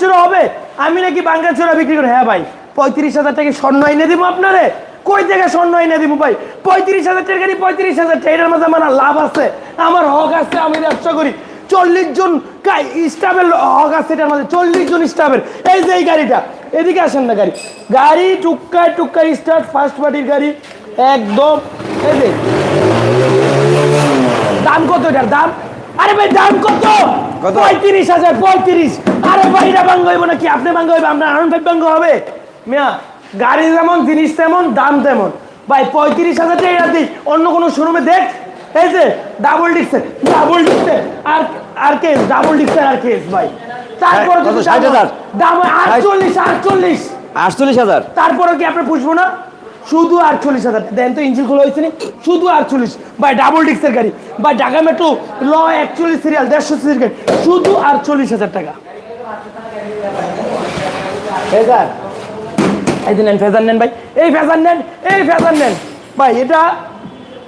চূড়া হবে। আমি নাকি বাঙ্গা চূড়া বিক্রি করি। হ্যাঁ ভাই, পঁয়ত্রিশ হাজার টাকা স্বর্ণ এনে দিব আপনারে? কই থেকে স্বর্ণ এনে দিব ভাই? পঁয়ত্রিশ হাজার টাকা পঁয়ত্রিশ হাজার টাকা এটার মধ্যে আমার লাভ আছে। আমার হক আছে, আমি ব্যবসা করি। চল্লিশ জন স্টাফের হক আছে এটার মধ্যে চল্লিশ জন স্টাফের। এই যে এই গাড়িটা, এদিকে আসেন না গাড়ি। গাড়ি টুক্কায় টুক্কায় স্টার্ট ফার্স্ট পার্টির গাড়ি। একদম, এই যে। দাম কত এটার? দাম আরে ভাই দাম কত? কত? পঁয়ত্রিশ হাজার পঁয়ত্রিশ। আরে ভাই এটা ভাঙ্গ হইব নাকি? আপনি ভাঙ্গ হইবে আপনার আনন্দ ভাঙ্গ হবে। মিয়া গাড়ি যেমন জিনিস তেমন দাম তেমন। ভাই পঁয়ত্রিশ হাজার টাকা দিই অন্য কোনো শোরুমে দেখ। এই যে ডাবল ডিক্সের ডাবল ডিক্সের আর আর কেস ডাবল ডিক্সের আর কেস ভাই? তারপরে? দাম আটচল্লিশ আটচল্লিশ। আটচল্লিশ হাজার। তারপরে কি আপনি পুষবো না? শুধু আটচল্লিশ হাজার। দেন তো ইঞ্জিন খোলা হয়েছে? শুধু আটচল্লিশ। বাই ডাবল ডিক্সের গাড়ি। বা ঢাকা মেট্রো ল, একচল্লিশ সিরিয়াল দেড়শো সিরিয়াল গাড়ি। শুধু আটচল্লিশ হাজার টাকা। ফেজার। এই নেন, ফেজার নেন ভাই। এই ফেজার নেন, এই ফেজার নেন। ভাই, এটা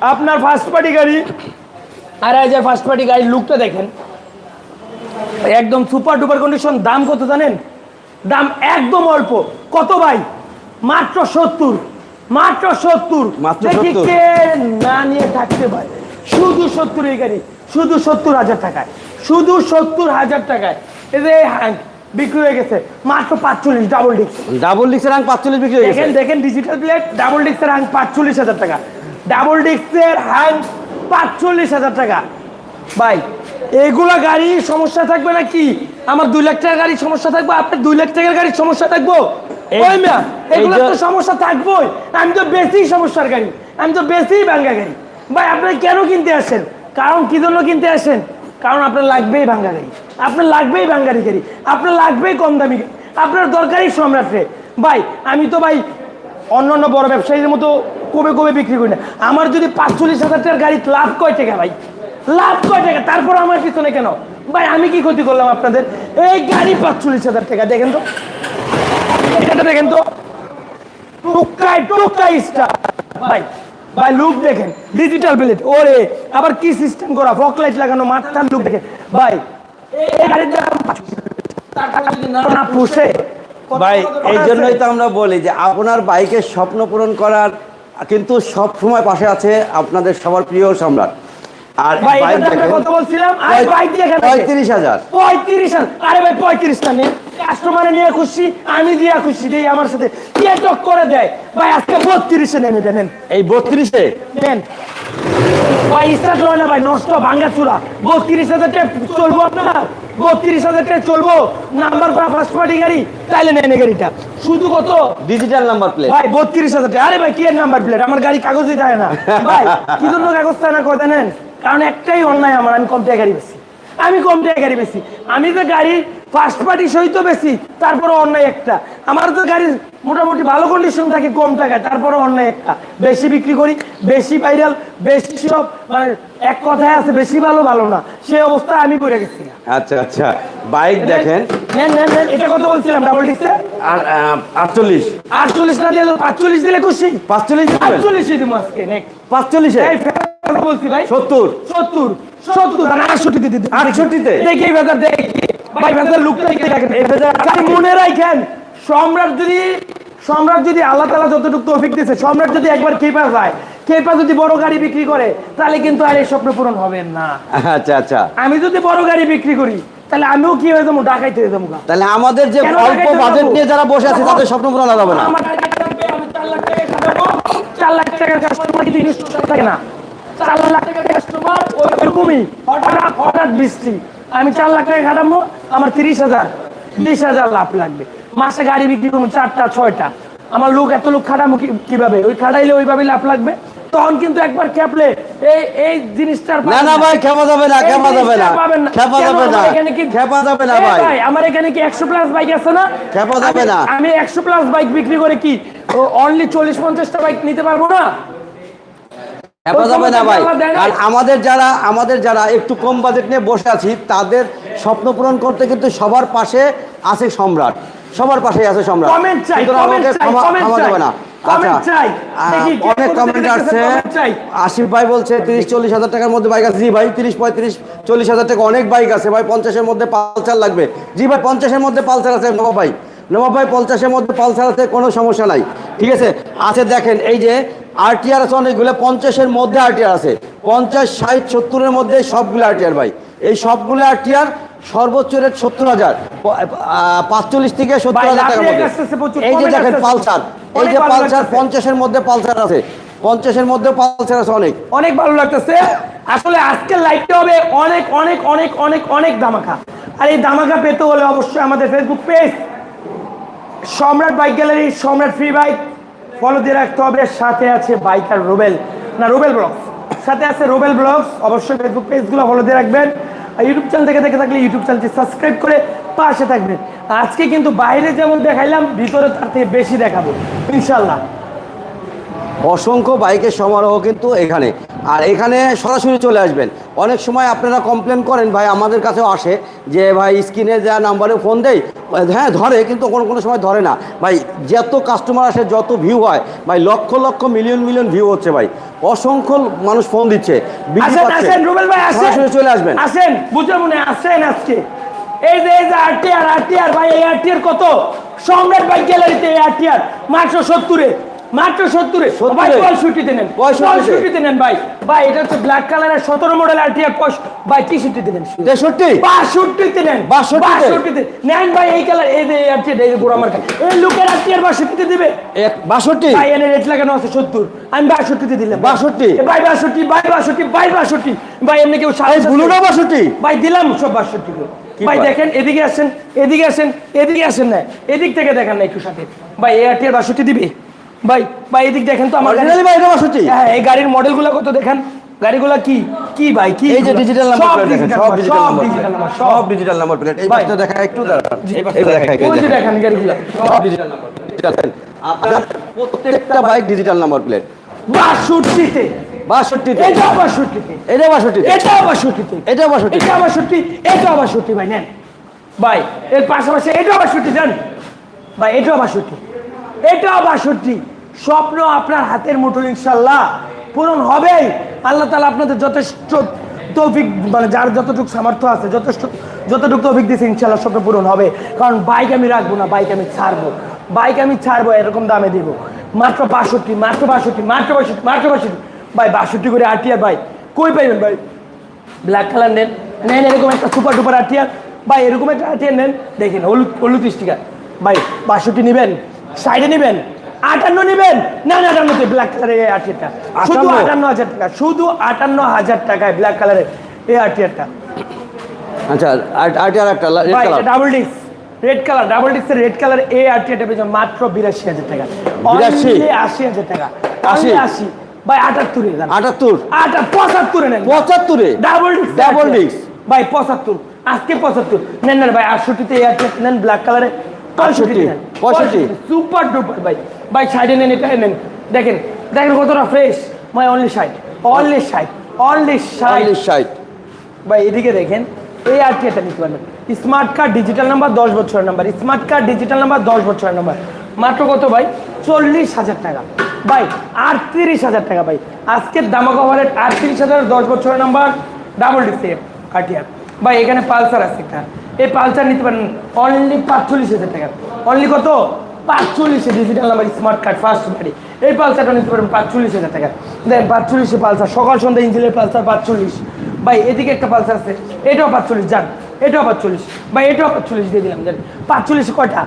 আপনার ফার্স্ট পার্টি গাড়ি। আড়াই হাজার ফার্স্ট পার্টি গাড়ির লুকটা দেখেন। একদম সুপার ডুপার কন্ডিশন দাম কত জানেন? দাম একদম অল্প। কত ভাই? মাত্র সত্তর। মাত্র সত্তর। মাত্র দেখি 70 কে না নিয়ে থাকতে পারে। শুধু সত্তর এই গাড়ি শুধু সত্তর হাজার টাকায় শুধু সত্তর হাজার টাকায়। এই যে হ্যাঁ বিক্রি হয়ে গেছে মাত্র পাঁচচল্লিশ ডাবল ডিস্ক ডাবল ডিক্সের আং পাঁচচল্লিশ বিক্রি হয়ে দেখেন দেখেন ডিজিটাল প্লেট ডাবল ডিস্কের হ্যাং পাঁচচল্লিশ হাজার টাকা। ডাবল ডিস্কের হ্যাং পাঁচচল্লিশ হাজার টাকা। ভাই এগুলা গাড়ির সমস্যা থাকবে না কি আমার দুই লাখ টাকার গাড়ির সমস্যা থাকবে আপনার দুই লাখ টাকার গাড়ির সমস্যা থাকব? ওই মিয়া এগুলো তো সমস্যা থাকবোই। আমি তো বেশি সমস্যার গাড়ি আমি তো বেশি ভাঙ্গা গাড়ি। ভাই আপনি কেন কিনতে আসেন? কারণ কি জন্য কিনতে আসেন? কারণ আপনার লাগবেই ভাঙ্গা গাড়ি। আপনার লাগবেই ভাঙ্গারি গাড়ি আপনার লাগবেই কম দামি গাড়ি। আপনার দরকারই সম্রাটে ভাই আমি তো ভাই অন্য অন্য বড় ব্যবসায়ীদের মতো কবে কবে বিক্রি করি না। আমার যদি পাঁচচল্লিশ হাজার টাকার গাড়ি লাভ কয় টাকা ভাই? লাভ কয় টাকা? তারপর আমার পিছনে কেন? ভাই আমি কি ক্ষতি করলাম আপনাদের? এই গাড়ি পাঁচচল্লিশ হাজার টাকা দেখেন তো। এটা দেখেন তো। টুকাই টুকাই স্টার ভাই ভাই লুক দেখেন। ডিজিটাল প্লেট ওরে আবার কি সিস্টেম করা? ফক লাইট লাগানো মাথার লুক দেখেন। ভাই ভাই এই জন্যই তো আমরা বলি যে আপনার বাইকের স্বপ্ন পূরণ করার কিন্তু সব সময় পাশে আছে আপনাদের সবার প্রিয় সম্রাট। আর বাইক দেখেন বলছিলাম? আরে বাইক দিয়ে পঁয়ত্রিশ হাজার। পঁয়ত্রিশ হাজার। আরে ভাই পঁয়ত্রিশ না কাস্টমারে নিয়ে খুশি আমি দিয়ে খুশি দেই আমার সাথে। কে টক করে দেয়? ভাই আজকে বত্রিশে নেন এটা নেন। এই বত্রিশে? নেন। ভাই স্টার্ট হয় না ভাই নষ্ট ভাঙ্গা চূড়া। বত্রিশ হাজার চলবো আপনার? বত্রিশ হাজার টাকা চলবো। নাম্বার করা ফার্স্ট পার্টি গাড়ি তাইলে নেন গাড়িটা। শুধু কত? ডিজিটাল নাম্বার প্লেট ভাই বত্রিশ হাজার টাকা। আরে ভাই কি নাম্বার প্লেট আমার গাড়ি কাগজই দেয় না। ভাই কি জন্য কাগজ দেয় না? কথা নেন কারণ একটাই অন্যায় আমার আমি কম টাকা গাড়ি বেশি আমি কম টাকা গাড়ি বেশি আমি তো গাড়ি ফার্স্ট পার্টি সহিত বেশি তারপরে অন্যায় একটা। আমার তো গাড়ির মোটামুটি ভালো কন্ডিশন থাকে কম টাকায় তারপরে অন্যায় একটা। বেশি বিক্রি করি বেশি ভাইরাল বেশি সব মানে এক কথায় আছে বেশি ভালো ভালো না। সেই অবস্থায় আমি পড়ে গেছি। আচ্ছা আচ্ছা। বাইক দেখেন। নেন নেন নেন এটা কত বলছিলাম? ডাবল ডিক্সে আর আহ, আটচল্লিশ। আটচল্লিশ না দিলে আটচল্লিশ দিলে খুশি পাঁচচল্লিশ দিবেন? আটচল্লিশই দিব আজকে নেক্সট পাঁচচল্লিশে? এই ফেরত বলছি ভাই? সত্তর। সত্তর। সত্তর আর আটষট্টিতে দিতে আটষট্টিতে? দেখি এই দেখি। ভাই ভেজার লুকটা দেখতে ভেজার আপনি মনে রাখেন সম্রাট যদি সম্রাট যদি আল্লাহ তালা যতটুকু তৌফিক দিয়েছে সম্রাট যদি একবার কেপা যায় কেপা যদি বড় গাড়ি বিক্রি করে তাহলে কিন্তু আর এই স্বপ্ন পূরণ হবে না। আচ্ছা আচ্ছা। আমি যদি বড় গাড়ি বিক্রি করি তাহলে আমিও কি হয়ে যাব? ডাকাইতে হয়ে যাব তাহলে আমাদের যে অল্প বাজেট নিয়ে যারা বসে আছে তাদের স্বপ্ন পূরণ হবে না। চার লাখ টাকার কাস্টমার কিন্তু ইনস্টল থাকে না। চার লাখ টাকার কাস্টমার ওইরকমই হঠাৎ হঠাৎ বৃষ্টি। আমি চার লাখ টাকা খাটাবো আমার তিরিশ হাজার বিশ হাজার লাভ লাগবে। মাসে গাড়ি বিক্রি করব চারটা ছয়টা। আমার লোক এত লোক খাটাবো কীভাবে? ওই খাটাইলে ওইভাবে লাভ লাগবে? তখন কিন্তু একবার খেপলে এই এই জিনিসটার না না ভাই খেপা যাবে না খেপা যাবে না। খেপা যাবে না। এখানে কি- খেপা যাবে না ভাই। আমার এখানে কি একশো প্লাস বাইক আছে না? খেপা যাবে না। আমি একশো প্লাস বাইক বিক্রি করে কি অনলি চল্লিশ পঞ্চাশটা বাইক নিতে পারব না? না ভাই। আর আমাদের যারা আমাদের যারা একটু কম বাজেট নিয়ে বসে আছি তাদের স্বপ্ন পূরণ করতে কিন্তু সবার পাশে আছে সম্রাট। সবার পাশে আছে সম্রাট। আমাকে যাবে না। অনেক কমেন্ট আসছে। আশিফ ভাই বলছে তিরিশ চল্লিশ হাজার টাকার মধ্যে বাইক আছে। জি ভাই তিরিশ পঁয়ত্রিশ চল্লিশ হাজার টাকা অনেক বাইক আছে। ভাই পঞ্চাশের মধ্যে পালসার লাগবে। জি ভাই পঞ্চাশের মধ্যে পালসার আছে নবাব ভাই। নবাব ভাই পঞ্চাশের মধ্যে পালসার আছে কোনো সমস্যা নাই। ঠিক আছে? আছে দেখেন এই যে আরটিআর আছে অনেকগুলো পঞ্চাশের মধ্যে আরটিআর আছে। পঞ্চাশ ষাট সত্তরের মধ্যে সবগুলো আরটিআর ভাই। এই সবগুলো আরটিআর সর্বোচ্চ রেট সত্তর হাজার। পাঁচচল্লিশ থেকে সত্তর হাজার টাকার মধ্যে। এই যে দেখেন পালসার এই যে পালসার পঞ্চাশের মধ্যে পালসার আছে। পঞ্চাশের মধ্যে পালসার আছে অনেক। অনেক ভালো লাগতেছে। আসলে আজকের লাইভটা হবে অনেক অনেক অনেক অনেক অনেক দামাকা আর এই দামাকা পেতে হলে অবশ্যই আমাদের Facebook page Samrat bike gallery Samrat free bike follow দিয়ে রাখতে হবে। সাথে আছে বাইকার রুবেল না রুবেল ব্লগস সাথে আছে রুবেল ব্লগস অবশ্যই ফেসবুক পেজগুলো ফলো দিয়ে রাখবেন। আর ইউটিউব চ্যানেল থেকে দেখে থাকলে ইউটিউব চ্যানেলটি সাবস্ক্রাইব করে পাশে থাকবেন। আজকে কিন্তু বাইরে যেমন দেখাইলাম, ভিতরে তার থেকে বেশি দেখাবো। ইনশাল্লাহ অসংখ্য বাইকের সমারোহ কিন্তু এখানে। আর এখানে সরাসরি চলে আসবেন। অনেক সময় আপনারা কমপ্লেন করেন ভাই আমাদের কাছেও আসে যে ভাই স্ক্রিনে যা নাম্বারে ফোন দেয় হ্যাঁ ধরে কিন্তু কোনো কোনো সময় ধরে না। ভাই যত কাস্টমার আসে যত ভিউ হয় ভাই lakh lakh million million view হচ্ছে ভাই। অসংখ্য মানুষ ফোন দিচ্ছে। ভাই সরাসরি চলে আসবেন। আসেন বুঝে মনে আসেন আজকে। এই যে এই যে আরটিআর আরটিআর ভাই এই আরটিআর কত? সম্রাট বাইক গ্যালারিতে এই আরটিআর মাত্র সত্তরে। মাত্র সত্তরে? ভাই পঁয়ষট্টিতে নেন। পঁয়ষট্টিতে? নেন ভাই। ভাই এটা হচ্ছে ব্ল্যাক কালারের সতেরো মডেল আরটিআর ভাই তেষট্টিতে নেন। তেষট্টি? বাষট্টিতে নেন। বাষট্টিতে? নেন ভাই এই কালার এই যে এই আরটিআর এই গোড়া মার্কা। এই লুকের আরটিআর বাষট্টিতে দিবে। বাষট্টি? ভাই এনে রেট লাগানো আছে সত্তর। আমি বাষট্টিতে দিলাম। 62? এ ভাই বাষট্টি ভাই বাষট্টি ভাই বাষট্টি। ভাই এমনি কেউ সাড়ে এই ব্লুটা বাষট্টি? ভাই দিলাম সব বাষট্টি। ভাই? দেখেন এদিকে আসেন এদিকে আসেন এদিকে আসেন না। এদিক থেকে দেখেন না একটু সাথে। ভাই এয়ারটেল বাষট্টি দিবে? ভাই ভাই এদিক দেখেন তো আমার অরিজিনালি ভাই এটা বাষট্টি হ্যাঁ এই গাড়ির মডেলগুলো কত দেখেন? গাড়িগুলা কি? কি ভাই কি এই যে ডিজিটাল নাম্বার সব প্লেট দেখেন সব ডিজিটাল নাম্বার সব ডিজিটাল নাম্বার প্লেট এই ভাই। পাশটা দেখা একটু দাঁড়ান। এই পাশটা দেখা যে দেখেন গাড়িগুলা সব ডিজিটাল নাম্বার প্লেট আপনার প্রত্যেকটা বাইক ডিজিটাল নাম্বার প্লেট বাষট্টিতে। বাষট্টিতে। এটা বাষট্টিতে। এটা বাষট্টিতে। এটা বাষট্টিতে। এটা বাষট্টি এটা বাষট্টি এটা বাষট্টি ভাই নেন। ভাই এর পাশাপাশি এটাও বাষট্টি জান। ভাই এটাও বাষট্টি। এটাও বাষট্টি। স্বপ্ন আপনার হাতের মুঠো ইনশাল্লাহ পূরণ হবেই। আল্লাহ তালা আপনাদের যথেষ্ট তৌফিক মানে যার যতটুকু সামর্থ্য আছে, যথেষ্ট, যতটুকু তৌফিক দিয়েছে ইনশাল্লাহ স্বপ্ন পূরণ হবে। কারণ বাইক আমি রাখব না, বাইক আমি ছাড়বো। বাইক আমি ছাড়বো, এরকম দামে দিব। মাত্র বাষট্টি মাত্র বাষট্টি মাত্র বাষট্টি মাত্র বাষট্টি। ভাই, বাষট্টি করে আটিয়া ভাই। কই পাইবেন, ভাই? ব্ল্যাক কালার নেন। নেন এরকম একটা সুপার ডুপার আটিয়ার ভাই, এরকম একটা আটিয়ার নেন। দেখেন, হলুদ হলুদ স্টিকার। ভাই, বাষট্টি নেবেন? সাইডে নেবেন। আটান্ন নেবেন? না না আটান্নতে ব্ল্যাক কালারের এই আটিয়ারটা শুধু আটান্ন? হাজার টাকা শুধু আটান্ন হাজার টাকায় ব্ল্যাক কালারের এই আটিয়ারটা আচ্ছা একটা double disc red colour double ডিস্কের রেড কালার আটিয়ারটা পেয়েছে মাত্র বিরাশি হাজার টাকা। 82? Only আশি হাজার টাকা। আশি? আশি। ভাই আটাত্তরে দেন আটাত্তর? আটা পঁচাত্তরে নেন। পঁচাত্তরে ডাবল ডিস্ক ডাবল ডিস্ক ভাই পঁচাত্তর। আজকে পঁচাত্তর। নেন না ভাই আটষট্টিতে এয়ারটেল নেন ব্ল্যাক কালারে পঁয়ষট্টি পঁয়ষট্টি। সুপার ডুপার ভাই। ভাই সাইডে নেন এটা নেন। দেখেন দেখেন কতটা ফ্রেশ ভাই অনলি ষাট অনলি ষাট অনলি ষাট চল্লিশ ষাট ভাই এদিকে দেখেন এই আর এটা নিতে পারবেন। স্মার্ট কার্ড ডিজিটাল নাম্বার দশ বছরের number smart card digital number দশ বছরের নাম্বার মাত্র কত ভাই? চল্লিশ হাজার টাকা। ভাই আটত্রিশ হাজার টাকা ভাই। আজকের দামা কভারের আটত্রিশ হাজার দশ বছরের নাম্বার ডাবল ডিসে কাটিয়ার ভাই এখানে পালসার আছে একটা। এই পালসার নিতে পারেন অনলি পাঁচচল্লিশ হাজার টাকা। অনলি কত? পাঁচচল্লিশে digital number smart card first বাড়ি এই পালসারটা নিতে পারেন পাঁচচল্লিশ হাজার টাকা। দেন পাঁচচল্লিশে পালসার, সকাল, সন্ধ্যা, ইঞ্জিনের পালসার পাঁচচল্লিশ। ভাই, এদিকে একটা পালসার আছে, এটাও পাঁচচল্লিশ, যান, এটাও পাঁচচল্লিশ। ভাই, এটাও পাঁচচল্লিশ দিয়ে দিলাম জান পাঁচচল্লিশে কয়টা?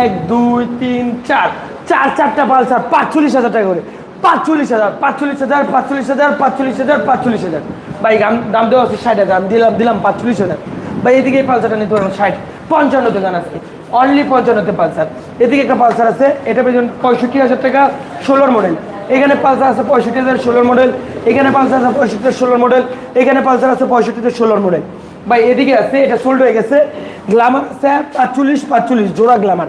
এক, দুই, তিন, চার। চার, চারটা পালসার, পাঁচচল্লিশ হাজার টাকা করে। পাঁচচল্লিশ হাজার পাঁচচল্লিশ হাজার পাঁচচল্লিশ হাজার পাঁচচল্লিশ হাজার পাঁচচল্লিশ হাজার। ভাই দাম দেওয়া আছে ষাট হাজার দিলাম দিলাম পাঁচচল্লিশ হাজার। ভাই এদিকে পালসারটা নিতে পারবেন ষাট। পঞ্চান্নতে দোকান আছে অনলি পঞ্চান্নতে পালসার। এদিকে একটা পালসার আছে, এটা পেয়েছেন পঁয়ষট্টি হাজার টাকা, ষোলোর মডেল। এখানে পালসার আছে পঁয়ষট্টি হাজার, ষোলোর মডেল। এখানে পালসার আছে পঁয়ষট্টি ষোলোর মডেল। এখানে পালসার আছে পঁয়ষট্টিতে ষোলোর মডেল। ভাই, এদিকে আছে, এটা সোল্ড হয়ে গেছে। গ্লামার আছে, পাঁচচল্লিশ পাঁচচল্লিশ, জোড়া গ্লামার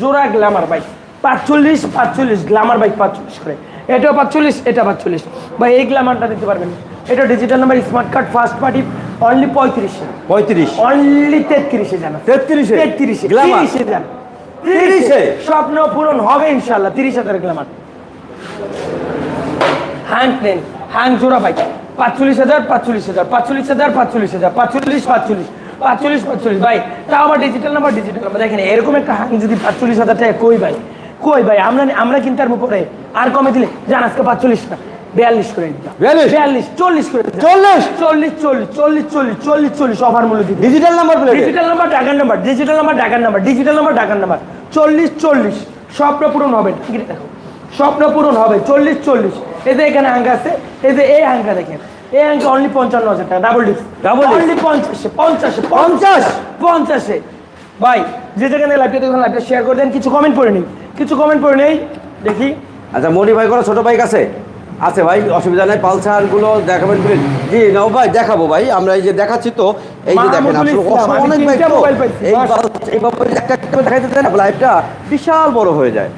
জোড়া গ্লামার বাইক পাঁচচল্লিশ পাঁচচল্লিশ গ্লামার বাইক পাঁচচল্লিশ করে। এটাও পাঁচচল্লিশ, এটা পাঁচচল্লিশ। বা এই গ্লামারটা দিতে পারবেন। এটা digital number smart card first party only পঁয়ত্রিশে পঁয়ত্রিশ। অনলি তেত্রিশে জানা তেত্রিশে? তেত্রিশে। তিরিশে তিরিশে? স্বপ্ন পূরণ হবে ইনশাল্লাহ তিরিশ হাজার গ্লামার হ্যাং নেন। হ্যাং জোড়া বাইক পাঁচচল্লিশ হাজার পাঁচচল্লিশ হাজার পাঁচচল্লিশ হাজার পাঁচচল্লিশ হাজার পাঁচচল্লিশ পাঁচচল্লিশ পাঁচচল্লিশ পাঁচচল্লিশ। ভাই তাও আবার ডিজিটাল নাম্বার ডিজিটাল নাম্বার দেখেন এরকম একটা হ্যাং যদি পাঁচচল্লিশ হাজার টাকা কই ভাই? কই ভাই? আমরা আমরা কিনতে পারব পরে আর কমে দিলে জান আজকে পাঁচচল্লিশ না। বিয়াল্লিশ করে 42? বিয়াল্লিশ? চল্লিশ করে। চল্লিশ? চল্লিশ চল্লিশ চল্লিশ চল্লিশ চল্লিশ চল্লিশ অফার মূল্য ডিজিটাল নাম্বার ডিজিটাল নাম্বার টাকার নাম্বার ডিজিটাল নাম্বার টাকার নাম্বার ডিজিটাল নাম্বার টাকার নাম্বার চল্লিশ চল্লিশ স্বপ্ন পূরণ হবে। দেখো স্বপ্ন পূরণ হবে। চল্লিশ চল্লিশ। এই যে এখানে হাঙ্কা আছে এই যে এই হাঙ্কা দেখেন। এই হাঙ্কা অনলি পঞ্চান্ন হাজার টাকা double disc Double disc? Only পঞ্চাশে পঞ্চাশে পঞ্চাশ? পঞ্চাশে। ভাই যে যেখানে লাইভটা দেখুন লাইভটা শেয়ার করে দেন কিছু কমেন্ট করে নেই। কিছু কমেন্ট করে নেই দেখি। আচ্ছা মডিফাই করা ছোট বাইক আছে? আছে ভাই অসুবিধা নাই পালসারগুলো দেখাবেন প্লিজ জি নাও ভাই দেখাবো ভাই আমরা এই যে দেখাচ্ছি তো এই যে দেখেন অনেক তো এই একটা একটা দেখাইতে দেন লাইভটা বিশাল বড় হয়ে যায়।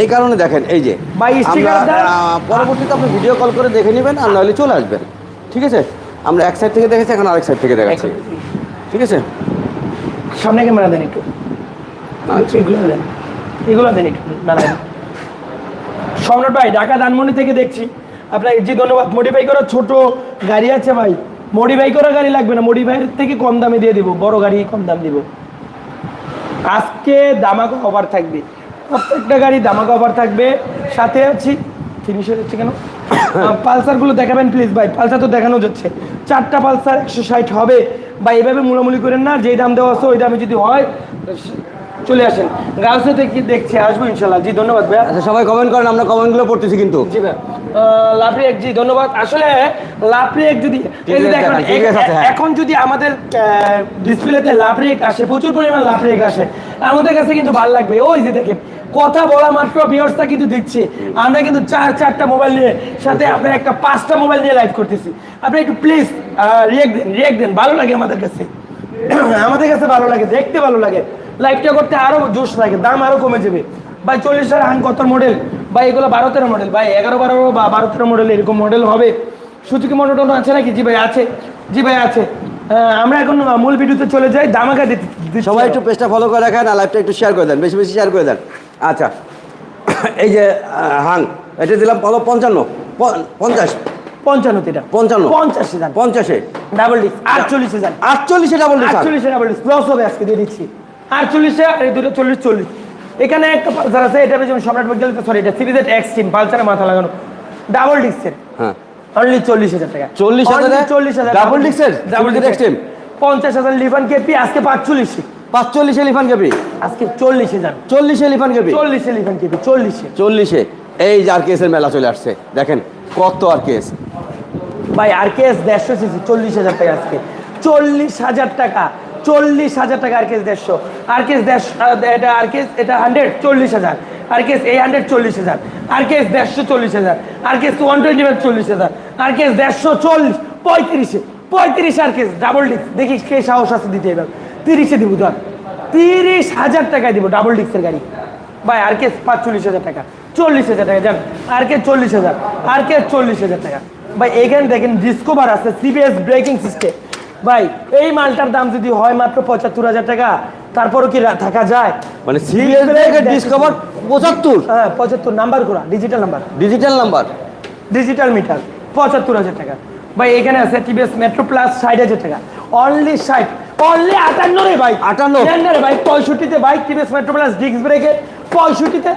এই কারণে দেখেন এই যে ভাই, পরবর্তীতে আপনি ভিডিও কল করে দেখে নেবেন আর নাহলে চলে আসবেন। ঠিক আছে? আমরা এক সাইড থেকে দেখেছি এখন আরেক সাইড থেকে দেখাচ্ছি। ঠিক আছে? সামনে ক্যামেরা দেন একটু। এগুলো দেন। এগুলো দেন একটু মেলায় সম্রাট ভাই ঢাকা ধানমন্ডি থেকে দেখছি। আপনাকে জি ধন্যবাদ। মডিফাই করা ছোট গাড়ি আছে ভাই। মডিফাই করা গাড়ি লাগবে না। মডিফাইয়ের থেকে কম দামে দিয়ে দিব। বড় গাড়ি কম দাম দিব। আজকে দামাকা অফার থাকবে। প্রত্যেকটা গাড়ি দামাকা অফার থাকবে। সাথে আছি। ফিনিশ হয়ে যাচ্ছে কেন পালসারগুলো দেখাবেন প্লিজ ভাই। পালসার তো দেখানো যাচ্ছে। চারটা পালসার একশো ষাট হবে। বা এভাবে মুলামুলি করেন না। যেই দাম দেওয়া আছে ওই দামে যদি হয় চলে আসেন। গার্লসে দেখি দেখছি আসব ইনশাল্লাহ। জি ধন্যবাদ ভাইয়া। আচ্ছা সবাই কমেন্ট করেন আমরা কমেন্টগুলো পড়তেছি কিন্তু। জি ভাই লাভরি এক জি ধন্যবাদ। আসলে লাভরি এক যদি হ্যাঁ। এখন যদি আমাদের ডিসপ্লেতে লাভরি এক আসে প্রচুর পরিমাণ এক আসে আমাদের কাছে কিন্তু ভালো লাগবে। ওই যে দেখেন কথা বলা মাত্র ভিউয়ার্সটা কিন্তু দিচ্ছে। আমরা কিন্তু চার চারটা মোবাইল নিয়ে সাথে আপনার একটা পাঁচটা মোবাইল নিয়ে লাইভ করতেছি। আপনি একটু প্লিজ রিয়েক্ট দেন রিয়েক্ট দেন ভালো লাগে আমাদের কাছে। আমাদের কাছে ভালো লাগে দেখতে ভালো লাগে। লাইভটা করতে আরও জোশ লাগে দাম আরও কমে যাবে। ভাই চল্লিশ হাজার হান কত মডেল ভাই এগুলো বারো তেরো মডেল ভাই এগারো বারো বা বারো তেরো মডেল এরকম মডেল হবে। সুচুকি মডেল আছে নাকি? জি ভাই আছে। জি ভাই আছে। আমরা এখন মূল ভিডিওতে চলে যাই দামাকা দিতে সবাই একটু পেজটা ফলো করে রাখেন আর লাইভটা একটু শেয়ার করে দেন বেশি বেশি শেয়ার করে দেন। আচ্ছা এই যে হাং এটা দিলাম কত পঞ্চান্ন পঞ্চাশ। পঞ্চান্ন এটা। পঞ্চান্ন। পঞ্চাশ হাজার পঞ্চাশে। ডাবল ডিস্ক আটচল্লিশ হাজার আটচল্লিশে ডাবল ডিস্ক আটচল্লিশে ডাবল ডিস্ক লস হবে আজকে দিয়ে দিচ্ছি। আটচল্লিশে আর এই দুটো চল্লিশ চল্লিশ। এখানে একটা পালসার আছে এটা যেমন সম্রাট মেডিকেল সরি এটা সিরিজের এক্সট্রিম পালসারে মাথা লাগানো। ডাবল ডিস্কের হ্যাঁ। অনলি চল্লিশ হাজার টাকা। 40,000 এ? চল্লিশ হাজার disc এর? Double Extreme? পঞ্চাশ হাজার লিভান কেপি আজকে পাঁচচল্লিশে। পাঁচচল্লিশে লিফান কেপি? আজকে চল্লিশে যান চল্লিশে লিফান কেপি? চল্লিশে লিভান কেপি চল্লিশে। চল্লিশে। এই যে আর কেসের মেলা চলে আসছে দেখেন কত আর কেস ভাই আর কেস দেড়শো সিসি চল্লিশ হাজার টাকা আজকে। চল্লিশ হাজার টাকা। চল্লিশ হাজার টাকা আর কেস দেড়শো আর কেস দেড়শো এটা আর কেস এটা হান্ড্রেড চল্লিশ হাজার আর কেস এই হান্ড্রেড চল্লিশ হাজার আর কেস দেড়শো চল্লিশ হাজার আর কেস ওয়ান টোয়েন্টি ফাইভ চল্লিশ হাজার আর কেস দেড়শো চল্লিশ পঁয়ত্রিশে পঁয়ত্রিশ আর কেস ডাবল ডিস্ক দেখি কে সাহস আছে দিতে এবার তিরিশে দিব ধর তিরিশ হাজার টাকায় দিব ডাবল ডিস্কের গাড়ি ভাই আর কে পাঁচচল্লিশ হাজার টাকা চল্লিশ হাজার টাকা যান আর কে চল্লিশ হাজার আর কে চল্লিশ হাজার টাকা ভাই এখানে দেখেন ডিসকোভার আছে সিবিএস ব্রেকিং সিস্টেম ভাই এই মালটার দাম যদি হয় মাত্র পঁচাত্তর হাজার টাকা তারপরও কি থাকা যায়? মানে সিরিয়াস ডিসকভার পঁচাত্তর। হ্যাঁ পঁচাত্তর নাম্বার করা digital number digital number digital meter পঁচাত্তর হাজার টাকা। ভাই এখানে আছে টিভিএস মেট্রো প্লাস ষাট হাজার টাকা। অনলি ষাট অনলি আটান্ন রে ভাই। 58 নেন রে ভাই পঁয়ষট্টিতে bike TVS Metro plus disc ব্রেকে পঁয়ষট্টিতে।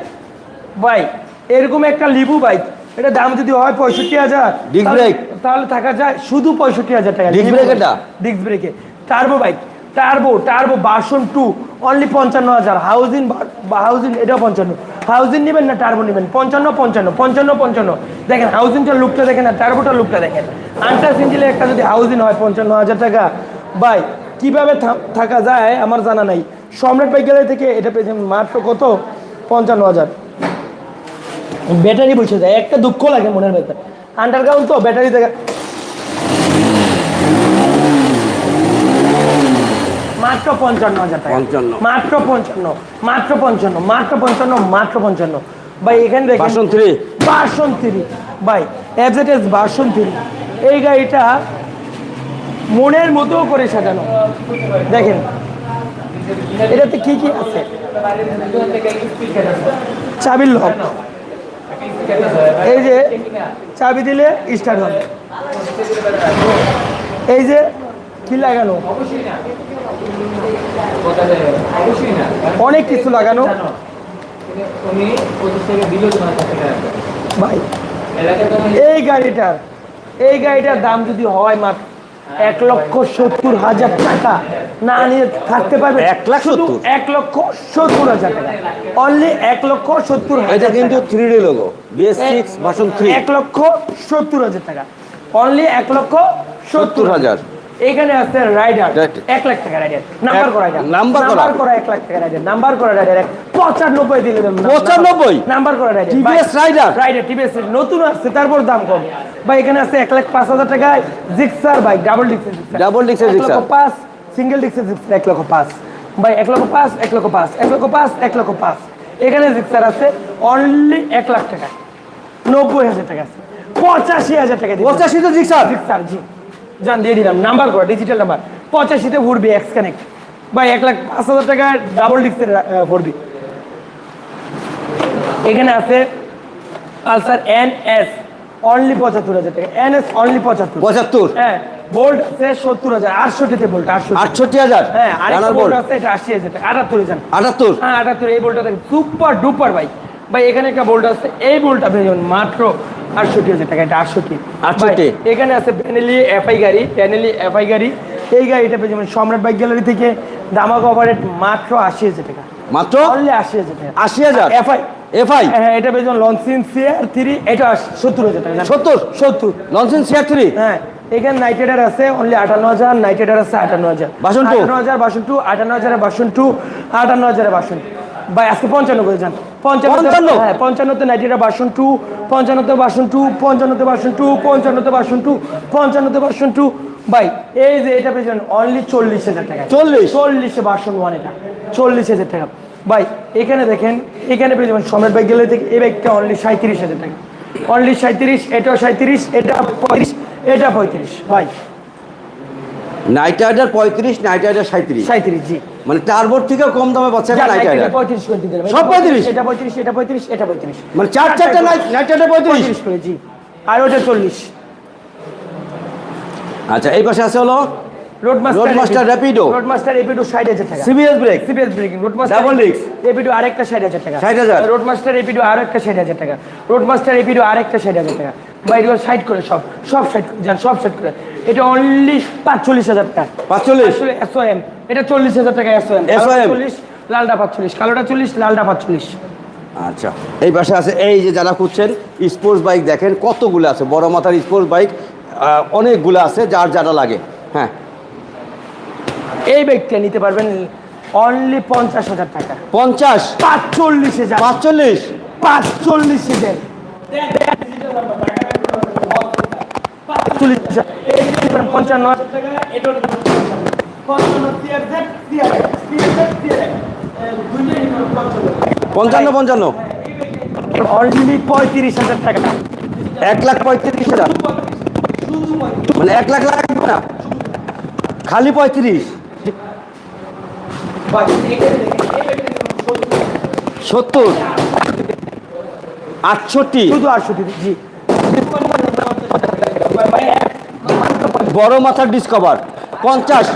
ভাই এরকম একটা লিবু বাইক এটা দাম যদি হয় পঁয়ষট্টি হাজার তাহলে- brake? তাহলে থাকা যায় শুধু পঁয়ষট্টি হাজার টাকা। Brake এটা? ডিস্ক ব্রেকে টার্বো বাইক টার্বো টার্বো বাসন টু অনলি পঞ্চান্ন হাজার। হাউজিং হাউজিং এটাও পঞ্চান্ন। হাউজিং নেবেন না টার্বো নেবেন? পঞ্চান্ন পঞ্চান্ন পঞ্চান্ন পঞ্চান্ন। দেখেন হাউজিংটার লুকটা দেখেন আর টার্বোটার লুকটা দেখেন। আন্টার সিঞ্জিলে একটা যদি হাউজিং হয় পঞ্চান্ন হাজার টাকা। বাই কীভাবে থাকা যায় আমার জানা নাই। সম্রাট বাইক গ্যালারি থেকে এটা পেয়েছেন মাত্র কত? পঞ্চান্ন হাজার। ব্যাটারি বসে যায় একটা দুঃখ লাগে মনের ভেতর। আন্ডারগ্রাউন্ড তো ব্যাটারি থেকে। মাত্র পঞ্চান্ন হাজার টাকা। মাত্র পঞ্চান্ন মাত্র পঞ্চান্ন মাত্র পঞ্চান্ন মাত্র পঞ্চান্ন। ভাই এখানে দেখেন বাসন থ্রি। ভাই এফজেড বাসন থ্রি। এই গাড়িটা মনের মতো করে সাজানো। দেখেন এটাতে কি কি আছে? চাবির লক। এই যে চাবি দিলে স্টার্ট হবে। এই যে কি লাগানো? অনেক কিছু লাগানো। ভাই, এই গাড়িটার এই গাড়িটার দাম যদি হয় মাত্র এক লক্ষ সত্তর হাজার টাকা না নিয়ে থাকতে পারবে। এক লাখ সত্তর? এক লক্ষ সত্তর হাজার টাকা। অনলি এক লক্ষ সত্তর এটা হাজার কিন্তু three D logo BS six version three এক লক্ষ সত্তর হাজার টাকা। অনলি এক লক্ষ সত্তর হাজার। এখানে আছে রাইডার এক লাখ টাকা রাইডার নাম্বার করা রাইডার নাম্বার করা? নাম্বার করা এক লাখ টাকা রাইডার নাম্বার করা রাইডার পঁচানব্বই দিলে পঁচানব্বই? নাম্বার করা rider TVS Rider? Rider TVS নতুন আসছে তারপর দাম কম। ভাই এখানে আছে এক লাখ পাঁচ হাজার টাকায় জিক্সার বাইক ডাবল ডিক্সের এক লক্ষ Gixxer। পাঁচ সিঙ্গেল ডিক্সের জিক্সার এক লক্ষ পাঁচ। ভাই এক লক্ষ পাঁচ এক লক্ষ পাঁচ এক লক্ষ পাঁচ এক লক্ষ পাঁচ। এখানে জিক্সার আছে অনলি এক লাখ টাকা নব্বই হাজার টাকা আছে। পঁচাশি হাজার টাকা দিবেন। পঁচাশিতে জিক্সার স্যার জি। জান দিয়ে দিলাম নাম্বার করা ডিজিটাল নাম্বার পঁচাশিতে ভরবি এক্স কানেক্ট ভাই এক লাখ পাঁচ হাজার টাকা ডাবল ডিস্কের ভরবি। এখানে আছে পালসার এন এস অনলি পঁচাত্তর হাজার টাকা। এন এস অনলি পঁচাত্তর। পঁচাত্তর? হ্যাঁ বোল্ট আছে সত্তর হাজার আটষট্টিতে বোল্ট আটষট্টি। আটষট্টি হাজার? হ্যাঁ আরেকটা বোল্ট আছে এটা আশি হাজার টাকা। আটাত্তর হাজার আটাত্তর? হ্যাঁ আটাত্তর এই বোল্টটা দেখেন সুপার ডুপার ভাই। ভাই এখানে একটা বোল্ট আছে এই বোল্টটা আপনি মাত্র আটষট্টি হাজার টাকা এটা আটষট্টি। 68 ভাই, এখানে আছে প্যানেলি এফআই গাড়ি প্যানেলি এফআই গাড়ি। এই গাড়িটা পেয়ে সম্রাট বাইক গ্যালারি থেকে দামাক অপারেট মাত্র আশি হাজার টাকা। মাত্র? অনলি আশি হাজার টাকা। আশি হাজার? এফআই এফআই হ্যাঁ এটা পেয়ে যেমন লঞ্চিন সিআর থ্রি এটা সত্তর হাজার টাকা। সত্তর? সত্তর। লঞ্চেন সিআর থ্রি হ্যাঁ এখানে নাইট রাইডার আছে অনলি আটান্ন হাজার নাইট রাইডার আছে আটান্ন হাজার। বাসন? আটান্ন হাজার বাসন টু আটান্ন হাজার বাসন টু আটান্ন হাজার বাসন ভাই আজকে পঞ্চান্ন করে যান পঞ্চান্ন? হ্যাঁ পঞ্চান্নতে নাইট রাইডার বাসন টু পঞ্চান্নতে বাসন টু পঞ্চান্নতে বাসন টু পঞ্চান্নতে বাসন টু পঞ্চান্নতে বাসন টু ভাই এই যে এটা পেয়েছেন অনলি চল্লিশ হাজার টাকা। চল্লিশ? চল্লিশে বাসন ওয়ান এটা। চল্লিশ হাজার টাকা। ভাই এখানে দেখেন এখানে পেয়ে যাবেন সম্রাট বাইক গেলে থেকে এই বাইকটা অনলি সাঁত্রিশ হাজার টাকা। অনলি সাঁত্রিশ এটাও সাঁত্রিশ এটা পঁয়ত্রিশ এটা পঁয়ত্রিশ। ভাই নাইট রাইডার পঁয়ত্রিশ নাইট রাইডার সাঁত্রিশ সাঁত্রিশ জি। মানে টার্বোর থেকেও কম দামে পাচ্ছে নাইট রাইডার পঁয়ত্রিশ করে দিতে সব পঁয়ত্রিশ? এটা পঁয়ত্রিশ এটা পঁয়ত্রিশ এটা পঁয়ত্রিশ। মানে চার চারটা নাইট নাইট রাইডার পঁয়ত্রিশ? করে জি। আর ওটা চল্লিশ। আচ্ছা এই পাশে আছে হলো road master Roadmaster Rapido। Road master Rapido ষাট হাজার টাকা। CBS brake CPS braking road master Double disc। Rapido আরেকটা ষাট হাজার টাকা। 60,000 রোড মাস্টার এপিডো আরেকটা ষাট হাজার টাকা। রোড মাস্টার এপিডো আরেকটা ষাট হাজার টাকা। বা এগুলো সাইড করে সব সব সাইড যান সব সাইড করে। এটা অনলি পাঁচচল্লিশ হাজার টাকা। পাঁচচল্লিশ? এসও এম এটা চল্লিশ হাজার টাকা এসও এম চল্লিশ লালটা পাঁচচল্লিশ। কালোটা চল্লিশ লালটা পাঁচচল্লিশ। আচ্ছা এই পাশে আছে এই যে যারা খুঁজছেন স্পোর্টস বাইক দেখেন কতগুলো আছে বড় মাথার স্পোর্টস বাইক অনেকগুলো আছে যার যারা লাগে। হ্যাঁ। এই বাইকটা নিতে পারবেন অনলি পঞ্চাশ হাজার টাকা। পঞ্চাশ? পাঁচচল্লিশ হাজার। পাঁচচল্লিশ? পাঁচচল্লিশ হাজার। পঞ্চান্ন। পঞ্চান্ন। পঞ্চান্ন পঁয়ত্রিশ হাজার টাকা। এক লাখ পঁয়ত্রিশ হাজার। মানে এক লাখ লাগবে না। খালি পঁয়ত্রিশ। সত্তর। আটষট্টি। শুধু আটষট্টি জি। বড় মাথার ডিসকভার পঞ্চাশ।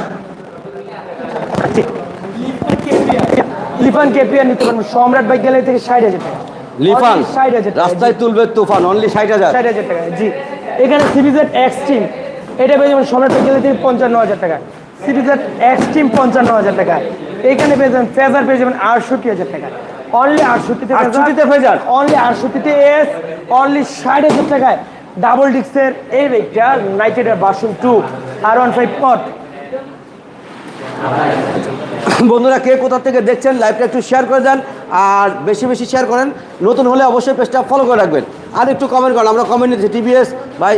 লিফান কেপিয়ার নিতে পারবেন সম্রাট বাইক গ্যালারি থেকে ষাট হাজার টাকা। লিফান ষাট হাজার রাস্তায় তুলবে তুফান অনলি ষাট হাজার। ষাট হাজার টাকা জি। এখানে সিবিজেড এক্সট্রিম এটা পেয়ে যাবেন সম্রাট বাইক গ্যালারি থেকে পঞ্চান্ন হাজার টাকা। সিবিজেড এক্সট্রিম পঞ্চান্ন হাজার টাকা। এখানে পেয়ে যাবেন ফেজার পেয়ে যাবেন আটষট্টি হাজার টাকা। অনলি আটষট্টিতে 68 তে ফেজার? অনলি আটষট্টিতে এস অনলি ষাট হাজার টাকায়। ডাবল ডিক্সের এই বাইকটা নাইটেডের বাসন টু আর ওয়ান ফাইভ পট বন্ধুরা, কে কোথা থেকে দেখছেন লাইভটা একটু শেয়ার করে দেন, আর বেশি বেশি শেয়ার করেন। নতুন হলে অবশ্যই পেজটা ফলো করে রাখবেন। আর একটু কমেন্ট করেন, আমরা কমেন্ট দিচ্ছি টিভিএস ভাই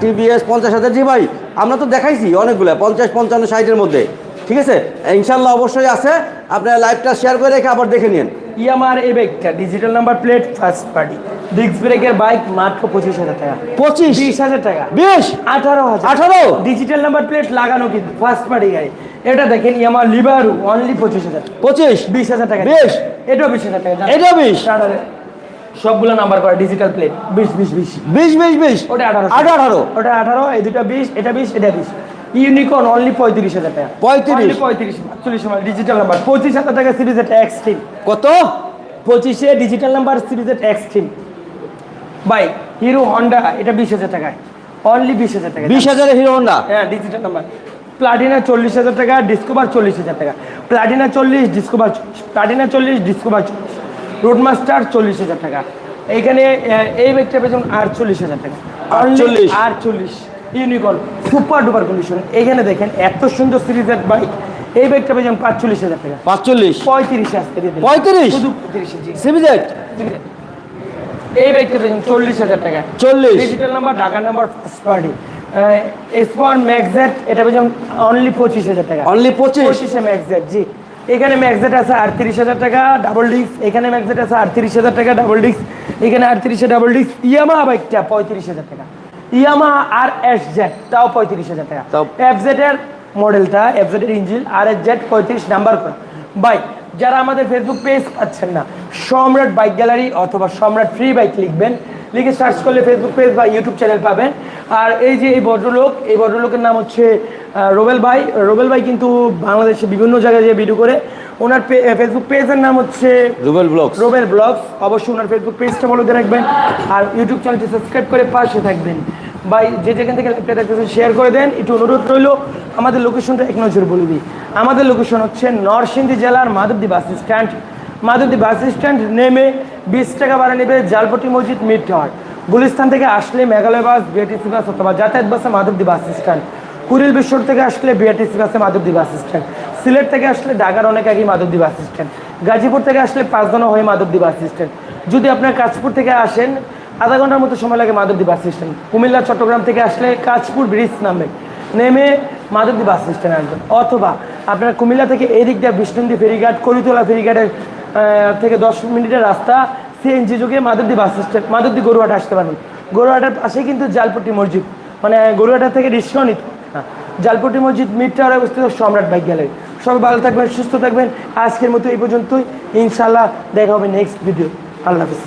টিভিএস পঞ্চাশ হাজার। জি ভাই, আমরা তো দেখাইছি অনেকগুলো, পঞ্চাশ, পঞ্চান্ন, ষাটের মধ্যে। ঠিক আছে? ইনশাল্লাহ অবশ্যই আছে। আপনারা লাইভটা শেয়ার করে রেখে আবার দেখে নিন। ইয়ামার এই বাইকটা digital number plate first party disc ব্রেকের বাইক মাত্র পঁচিশ হাজার টাকা। পঁচিশ? বিশ হাজার টাকা। বিশ? আঠারো হাজার। আঠারো? ডিজিটাল নাম্বার প্লেট লাগানো কিন্তু ফার্স্ট পার্টি গাড়ি। এটা দেখেন ইয়ামা লিবারু অনলি পঁচিশ হাজার। পঁচিশ? বিশ হাজার টাকা। বেশ? এটাও বিশ হাজার টাকা। এটাও বিশ। সবগুলো নাম্বার করা ডিজিটাল প্লেট বিশ বিশ বিশ। বিশ বিশ বিশ? ওটা আঠারো আঠারো? ওটা আঠারো এই দুটা বিশ এটা বিশ এটা বিশ। ইউনিকর্ন অনলি পঁয়ত্রিশ হাজার টাকা। 35? পঁয়ত্রিশ চল্লিশ ডিজিটাল নাম্বার পঁচিশ হাজার টাকা সিরিজ এটা এক্সট্রিম কত? পঁচিশে ডিজিটাল নাম্বার সিরিজ সিরিজের এক্সট্রিম বাই হিরো হন্ডা এটা বিশ হাজার টাকায়। অনলি বিশ হাজার টাকা বিশ হাজারের হিরো হন্ডা হ্যাঁ ডিজিটাল নাম্বার প্লাটিনা চল্লিশ হাজার টাকা ডিসকোভার চল্লিশ হাজার টাকা। প্লাটিনা চল্লিশ ডিসকোভার প্লাটিনা চল্লিশ ডিসকোভার চল্লিশ রোডমাস্টার চল্লিশ হাজার টাকা। এইখানে আহ, এই ব্যাগটা পেয়েছেন আটচল্লিশ হাজার টাকা। 48 আটচল্লিশ। ইউনিকর্ন সুপার ডুপার কন্ডিশন এখানে দেখেন এত সুন্দর সিরিজের বাইক এই ব্যাগটা পেয়েছেন পাঁচচল্লিশ হাজার টাকা। পাঁচচল্লিশ? পঁয়ত্রিশ আসতে দিয়ে দিলাম। 35? শুধু পঁয়ত্রিশে জি। সিবিজেড এই ব্যাগটা পেয়েছেন চল্লিশ হাজার টাকা। 40 digital number Dhaka number first party S one ম্যাক্সেট এটা পেয়েছেন অনলি পঁচিশ হাজার টাকা। অনলি পঁচিশ? পঁচিশে ম্যাক্সেট জি। এখানে ম্যাক্সেট আছে আটত্রিশ হাজার টাকা ডাবল ডিস্ক এখানে ম্যাক্সেট আছে আটত্রিশ হাজার টাকা ডাবল ডিস্ক এখানে আটত্রিশে ডাবল ডিস্ক ইয়ামা বাইকটা পঁয়ত্রিশ হাজার টাকা। ইয়ামা আর এস জেড তাও পঁয়ত্রিশ হাজার টাকা। তাও- এফ এর মডেলটা এফ এর ইঞ্জিন আর এস জেড পঁয়ত্রিশ নাম্বার করা। বাইক যারা আমাদের ফেসবুক পেজ পাচ্ছেন না সম্রাট বাইক গ্যালারি অথবা সম্রাট ফ্রি বাইক লিখবেন। লিখে সার্চ করলে ফেসবুক পেজ বা ইউটিউব চ্যানেল পাবেন। আর এই যে এই ভদ্রলোক এই ভদ্রলোকের নাম হচ্ছে রোবেল ভাই রোবেল ভাই কিন্তু বাংলাদেশে বিভিন্ন জায়গায় যে ভিডিও করে। ওনার ফেসবুক পেজের নাম হচ্ছে রুবেল ব্লগস। রোবেল ব্লগস। অবশ্যই ওনার ফেসবুক পেজটা ফলো দিয়ে রাখবেন আর ইউটিউব চ্যানেলটি সাবস্ক্রাইব করে পাশে থাকবেন। ভাই যে যেখান থেকে লাইভটা দেখতেছেন শেয়ার করে দেন। একটু অনুরোধ রইল আমাদের লোকেশনটা এক নজর বলে দিই। আমাদের লোকেশন হচ্ছে নরসিংদী জেলার Madhabdi bus stand. Madhabdi bus stand নেমে বিশ টাকা ভাড়া নেবে জালপটি মসজিদ মিড টাওয়ার গুলিস্তান থেকে আসলে মেঘালয় বাস বিআরটিসি বাস অথবা যাতায়াত বাসে মাধবদী বাস স্ট্যান্ড। কুড়িল বিশ্বর থেকে আসলে বিআরটিসি বাসে মাধবদী বাস স্ট্যান্ড সিলেট থেকে আসলে ঢাকার অনেক আগে মাধবদী বাস স্ট্যান্ড গাজীপুর থেকে আসলে পাঁচদনা হয়ে মাধবদী বাস স্ট্যান্ড যদি আপনার কাজপুর থেকে আসেন, আধা ঘণ্টার মতো সময় লাগে মাধবদী বাস স্ট্যান্ড কুমিল্লা, চট্টগ্রাম থেকে আসলে কাজপুর ব্রিজ নামে। নেমে মাধবদী বাস স্ট্যান্ডে আসবেন অথবা আপনার কুমিল্লা থেকে এই দিক দিয়ে বিষ্ণুন্দী ফেরিঘাট, করিতলা ফেরিঘাটের থেকে দশ মিনিটের রাস্তা সিএনজি যুগে মাধবদী বাস স্ট্যান্ড মাধবদী গরুহাট আসতে পারেন গরুহাটের পাশে কিন্তু জালপট্টি মসজিদ। মানে গরুহাটা থেকে রিক্সাও নিত না জালপট্টি মসজিদ মিড অবস্থিত সম্রাট বাইক গ্যালারি। সবাই ভালো থাকবেন, সুস্থ থাকবেন। আজকের মতো এই পর্যন্তই। ইনশাল্লাহ দেখা হবে নেক্সট ভিডিও আল্লাহ হাফিজ।